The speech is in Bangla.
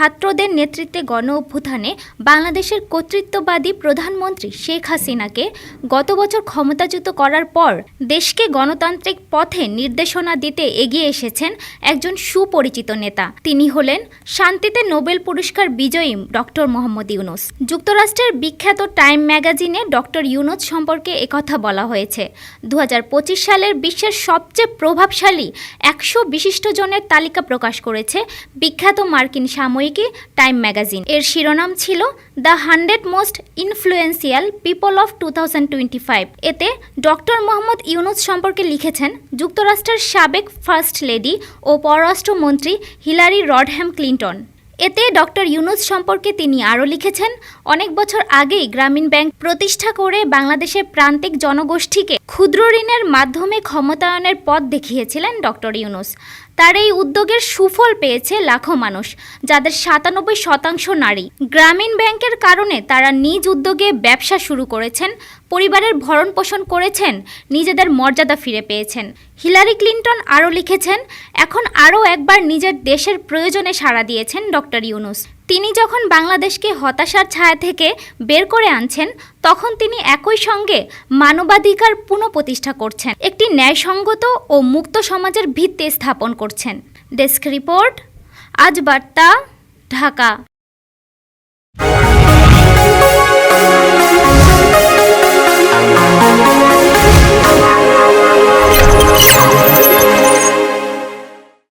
ছাত্রদের নেতৃত্বে গণ অভ্যুত্থানে বাংলাদেশের কর্তৃত্ববাদী প্রধানমন্ত্রী শেখ হাসিনাকে গত বছর ক্ষমতাচ্যুত করার পর দেশকে গণতান্ত্রিক পথে নির্দেশনা দিতে এগিয়ে এসেছেন একজন সুপরিচিত নেতা। তিনি হলেন শান্তিতে নোবেল পুরস্কার বিজয়ী ডক্টর মোহাম্মদ ইউনুস। যুক্তরাষ্ট্রের বিখ্যাত টাইম ম্যাগাজিনে ডক্টর ইউনুস সম্পর্কে একথা বলা হয়েছে। দু হাজার পঁচিশ সালের বিশ্বের সবচেয়ে প্রভাবশালী একশো বিশিষ্ট জনের তালিকা প্রকাশ করেছে বিখ্যাত মার্কিন সাময়িকী টাইম ম্যাগাজিন। এর শিরোনাম ছিল the hundred most influential people of two এতে ডক্টর মোহাম্মদ ইউনুস সম্পর্কে লিখেছেন, যুক্তরাষ্ট্রের সাবেক ফার্স্ট লেডি ও পররাষ্ট্রমন্ত্রী হিলারি রডহ্যাম ক্লিন্টন। এতে ডক্টর ইউনুস সম্পর্কে তিনি আরও লিখেছেন, অনেক বছর আগেই গ্রামীণ ব্যাংক প্রতিষ্ঠা করে বাংলাদেশের প্রান্তিক জনগোষ্ঠীকে ক্ষুদ্র ঋণের মাধ্যমে ক্ষমতায়নের পথ দেখিয়েছিলেন ডক্টর ইউনুস। তার এই উদ্যোগের সুফল পেয়েছে লাখো মানুষ, যাদের সাতানব্বই শতাংশ নারী। গ্রামীণ ব্যাংকের কারণে তারা নিজ উদ্যোগে ব্যবসা শুরু করেছেন, পরিবারের ভরণ পোষণ করেছেন, নিজেদের মর্যাদা ফিরে পেয়েছেন। হিলারি ক্লিন্টন আরও লিখেছেন, এখন আরও একবার নিজের দেশের প্রয়োজনে সাড়া দিয়েছেন ডক্টর ইউনুস। তিনি যখন বাংলাদেশকে হতাশার ছায়া থেকে বের করে আনছেন, তখন তিনি একই সঙ্গে মানবাধিকার পুনঃপ্রতিষ্ঠা করছেন, একটি ন্যায়সঙ্গত ও মুক্ত সমাজের ভিত্তি স্থাপন করছেন। ডেস্ক রিপোর্ট, আজ বার্তা, ঢাকা।